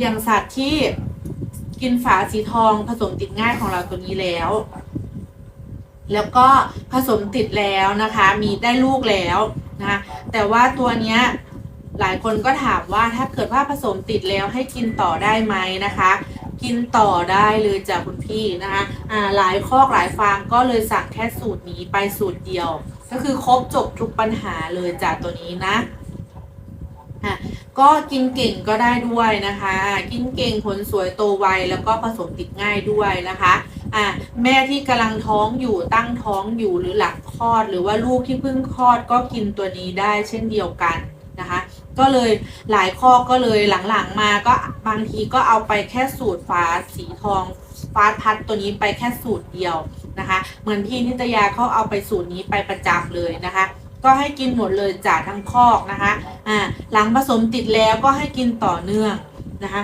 อย่างสัตว์ที่กินฝาสีทองผสมติดง่ายของเราตัวนี้แล้ว แล้วก็ผสมติดแล้วนะคะ มีได้ลูกแล้วนะคะแต่ว่าตัวเนี้ยหลายคนก็ถามว่าถ้าเกิดว่าผสมติดแล้วให้กินต่อได้ไหมนะคะ กินต่อได้เลยจากคุณพี่นะคะอ่าหลายคอกหลายฟาร์มก็เลยสั่งแค่สูตรนี้ไปสูตรเดียว ก็คือครบจบทุกปัญหาเลยจากตัวนี้นะอะ ก็กินเก่งก็ได้ด้วยนะคะ กินเก่งผลสวยโตไวแล้วก็ผสมติดง่ายด้วยนะคะอะแม่ที่กำลังท้องอยู่ตั้งท้องอยู่หรือหลังคลอด หรือว่าลูกที่เพิ่งคลอดก็กินตัวนี้ได้เช่นเดียวกันนะคะ ก็เลยหลายข้อก็เลยหลังๆมาก็บางทีก็เอาไปแค่สูตรฟ้าสีทองฟ้าพัดตัวนี้ไปแค่สูตรเดียวนะคะ เหมือนพี่นิตยาเขาเอาไปสูตรนี้ไปประจำเลยนะคะ ก็ให้กินหมดเลยจากทั้งคอกนะคะอ่าหลังผสมติดแล้วก็ให้กินต่อเนื่องนะคะ